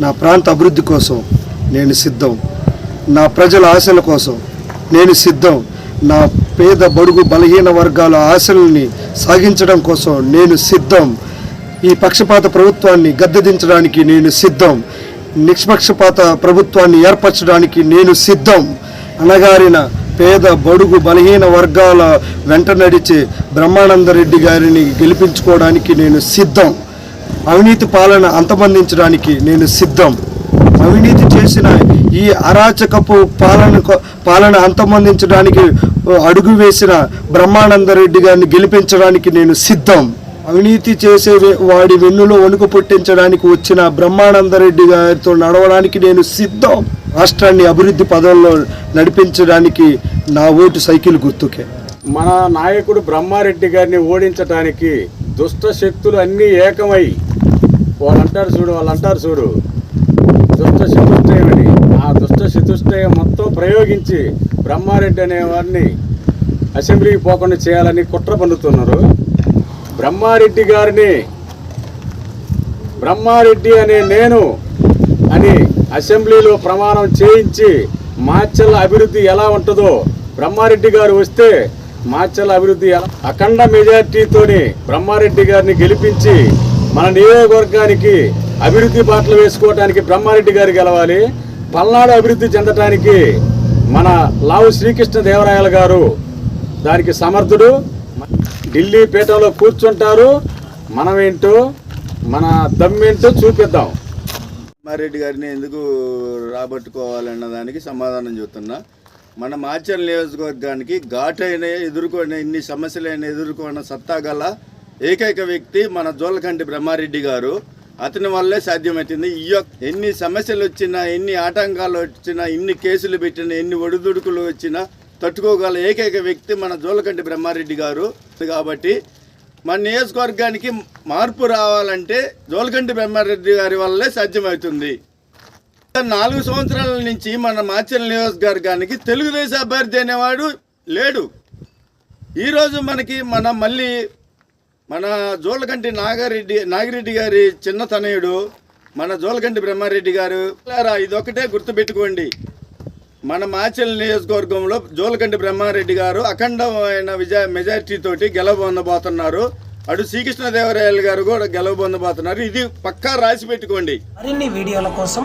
నా ప్రాంత అభివృద్ధి కోసం నేను సిద్ధం. నా ప్రజల ఆశల కోసం నేను సిద్ధం. నా పేద బడుగు బలహీన వర్గాల ఆశల్ని సాగించడం కోసం నేను సిద్ధం. ఈ పక్షపాత ప్రభుత్వాన్ని గద్దెదించడానికి నేను సిద్ధం. నిష్పక్షపాత ప్రభుత్వాన్ని ఏర్పరచడానికి నేను సిద్ధం. అణగారిన పేద బడుగు బలహీన వర్గాల వెంట నడిచే బ్రహ్మానందరెడ్డి గారిని గెలిపించుకోవడానికి నేను సిద్ధం. అవినీతి పాలన అంతమందించడానికి నేను సిద్ధం. అవినీతి చేసిన ఈ అరాచకపు పాలన పాలన అంతమందించడానికి అడుగు వేసిన బ్రహ్మానందరెడ్డి గారిని గెలిపించడానికి నేను సిద్ధం. అవినీతి చేసే వాడి వెన్నులో వణుకు పుట్టించడానికి వచ్చిన బ్రహ్మానందరెడ్డి గారితో నడవడానికి నేను సిద్ధం. రాష్ట్రాన్ని అభివృద్ధి పదంలో నడిపించడానికి నా ఓటు సైకిల్ గుర్తుకే. మన నాయకుడు బ్రహ్మారెడ్డి గారిని ఓడించడానికి దుష్ట శక్తులు అన్నీ ఏకమై వాళ్ళు అంటారు చూడు వాళ్ళు అంటారు చూడు. దుష్ట చతుష్టయం అని ఆ దుష్ట చతుష్టయం మొత్తం ప్రయోగించి బ్రహ్మారెడ్డి అనే వారిని అసెంబ్లీకి పోకుండా చేయాలని కుట్ర పండుతున్నారు బ్రహ్మారెడ్డి గారిని బ్రహ్మారెడ్డి అనే నేను అని అసెంబ్లీలో ప్రమాణం చేయించి మాచల్ల అభివృద్ధి ఎలా ఉంటుందో బ్రహ్మారెడ్డి గారు వస్తే మార్చల అభివృద్ధి అఖండ మెజార్టీతోని బ్రహ్మారెడ్డి గారిని గెలిపించి మన నియోజకవర్గానికి అభివృద్ధి బాటలు వేసుకోవడానికి బ్రహ్మారెడ్డి గారు గెలవాలి. పల్నాడు అభివృద్ధి చెందటానికి మన లావు శ్రీకృష్ణ దేవరాయలు గారు దానికి సమర్థుడు. ఢిల్లీ పీఠంలో కూర్చుంటారు. మనమేంటో మన దమ్మేంటో చూపిద్దాం. బ్రహ్మారెడ్డి గారిని ఎందుకు రాబట్టుకోవాలన్న దానికి సమాధానం చెబుతున్నా. మన మాచర్ నియోజకవర్గానికి ఘాటైన ఎదుర్కొనే ఇన్ని సమస్యలైన ఎదుర్కొన్న సత్తా గల ఏకైక వ్యక్తి మన జోలకంటి బ్రహ్మారెడ్డి గారు. అతని వల్లే సాధ్యమవుతుంది ఈ యొక్క ఎన్ని సమస్యలు వచ్చినా ఎన్ని ఆటంకాలు వచ్చినా ఎన్ని కేసులు పెట్టినా ఎన్ని ఒడిదుడుకులు వచ్చినా తట్టుకోగల ఏకైక వ్యక్తి మన జోలకంటి బ్రహ్మారెడ్డి గారు. కాబట్టి మన నియోజకవర్గానికి మార్పు రావాలంటే జోలకంటి బ్రహ్మారెడ్డి గారి వల్లే సాధ్యమవుతుంది. నాలుగు సంవత్సరాల నుంచి మన మాచల్ నియోజకవర్గానికి తెలుగుదేశం అభ్యర్థి అనేవాడు లేడు. ఈరోజు మనకి మన మళ్ళీ మన జోలకంటి నాగారెడ్డి నాగిరెడ్డి గారి చిన్న తనయుడు మన జోలకంటి బ్రహ్మారెడ్డి గారు. ఇదొకటే గుర్తుపెట్టుకోండి. మన మాచల్ నియోజకవర్గంలో జోలకంటి బ్రహ్మారెడ్డి గారు అఖండమైన విజయ మెజార్టీతోటి గెలవబొందబోతున్నారు అటు శ్రీకృష్ణదేవరాయలు గారు కూడా గెలవబొందబోతున్నారు ఇది పక్కా రాసి పెట్టుకోండి. మరిన్ని వీడియోల కోసం